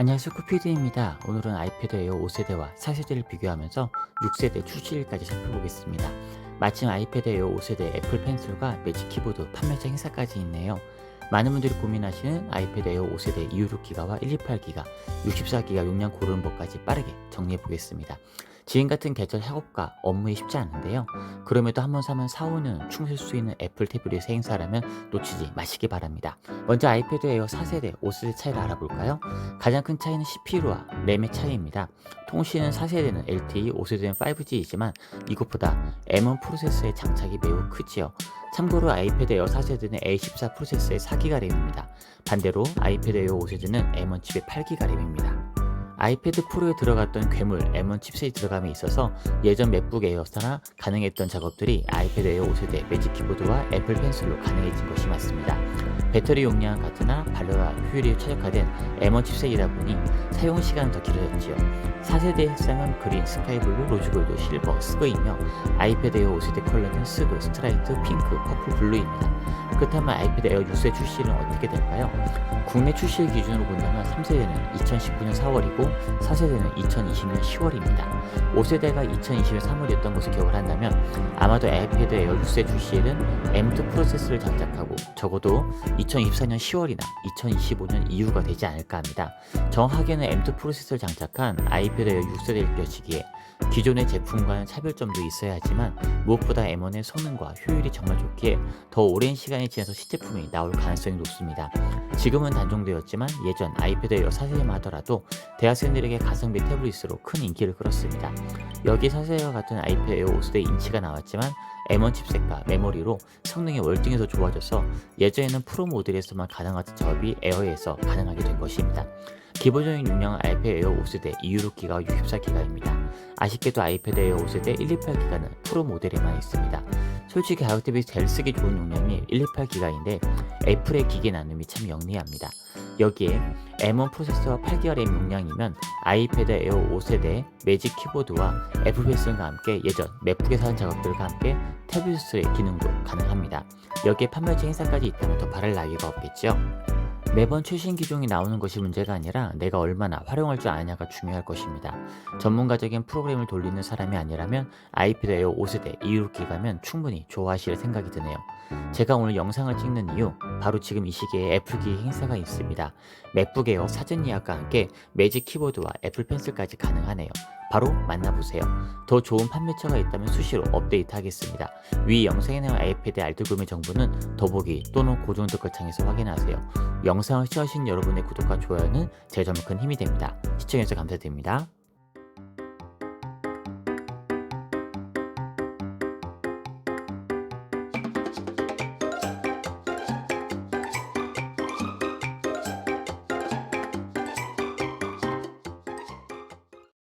안녕하세요 쿠피드입니다. 오늘은 아이패드 에어 5세대와 4세대를 비교하면서 6세대 출시일까지 살펴보겠습니다. 마침 아이패드 에어 5세대 애플 펜슬과 매직 키보드 판매자 행사까지 있네요. 많은 분들이 고민하시는 아이패드 에어 5세대 256기가와 128기가, 64기가 용량 고르는 법까지 빠르게 정리해 보겠습니다. 지금 같은 계절 학업과 업무에 쉽지 않은데요. 그럼에도 한 번 사면 4, 5년 충실 수 있는 애플 태블릿 행사라면 놓치지 마시기 바랍니다. 먼저 아이패드 에어 4세대, 5세대 차이를 알아볼까요? 가장 큰 차이는 CPU와 램의 차이입니다. 통신은 4세대는 LTE, 5세대는 5G이지만 이것보다 M1 프로세서의 장착이 매우 크지요. 참고로 아이패드 에어 4세대는 A14 프로세서의 4기가 램입니다. 반대로 아이패드 에어 5세대는 M1 칩의 8기가 램입니다. 아이패드 프로에 들어갔던 괴물 M1 칩셋이 들어감에 있어서 예전 맥북 에어스나 가능했던 작업들이 아이패드 에어 5세대 매직 키보드와 애플 펜슬로 가능해진 것이 맞습니다. 배터리 용량 같으나 발열화 효율이 최적화된 M1 칩셋이다 보니 사용 시간은 더 길어졌지요. 4세대 색상은 그린, 스카이블루, 로즈골드, 실버, 스거이며 아이패드 에어 5세대 컬러는 스그, 스트라이트, 핑크, 퍼플, 블루입니다. 그렇다면 아이패드 에어 6세 출시는 어떻게 될까요? 국내 출시일 기준으로 본다면 3세대는 2019년 4월이고 4세대는 2020년 10월입니다. 5세대가 2020년 3월이었던 것을 기억을 한다면 아마도 아이패드 에어 6세 출시일은 M2 프로세서를 장착하고 적어도 2024년 10월이나 2025년 이후가 되지 않을까 합니다. 정확하게는 M2 프로세서를 장착한 아이패드 에어 6세대일 것이기에 기존의 제품과는 차별점도 있어야 하지만 무엇보다 M1의 성능과 효율이 정말 좋기에 더 오랜 시간이 지나서 시제품이 나올 가능성이 높습니다. 지금은 단종되었지만 예전 아이패드 에어 4세대만 하더라도 대학생들에게 가성비 태블릿으로 큰 인기를 끌었습니다. 여기 4세대와 같은 아이패드 에어 5세대 인치가 나왔지만 M1 칩셋과 메모리로 성능이 월등히 더 좋아져서 예전에는 프로 모델에서만 가능하던 작업이 에어에서 가능하게 된 것입니다. 기본적인 용량은 아이패드 에어 5세대 256기가 64기가입니다. 아쉽게도 아이패드 에어 5세대 128기가는 프로 모델에만 있습니다. 솔직히 가격 대비 제일 쓰기 좋은 용량이 128기가인데 애플의 기계 나눔이 참 영리합니다. 여기에 M1 프로세서와 8기가 램 용량이면 아이패드 에어 5세대 매직 키보드와 애플 펜슬과 함께 예전 맥북에서 하는 작업들과 함께 태블릿의 기능도 가능합니다. 여기에 판매자 행사까지 있다면 더 바랄 나위가 없겠죠. 매번 최신 기종이 나오는 것이 문제가 아니라 내가 얼마나 활용할 줄 아냐가 중요할 것입니다. 전문가적인 프로그램을 돌리는 사람이 아니라면 아이패드 에어 5세대 256기가면 충분히 좋아하실 생각이 드네요. 제가 오늘 영상을 찍는 이유 바로 지금 이 시기에 애플기 행사가 있습니다. 맥북 에어 사전 예약과 함께 매직 키보드와 애플 펜슬까지 가능하네요. 바로 만나보세요. 더 좋은 판매처가 있다면 수시로 업데이트 하겠습니다. 위 영상에 나온 아이패드 알트 구매 정보는 더보기 또는 고정 댓글창에서 확인하세요. 영상을 시청하신 여러분의 구독과 좋아요는 제 점에 큰 힘이 됩니다. 시청해주셔서 감사드립니다.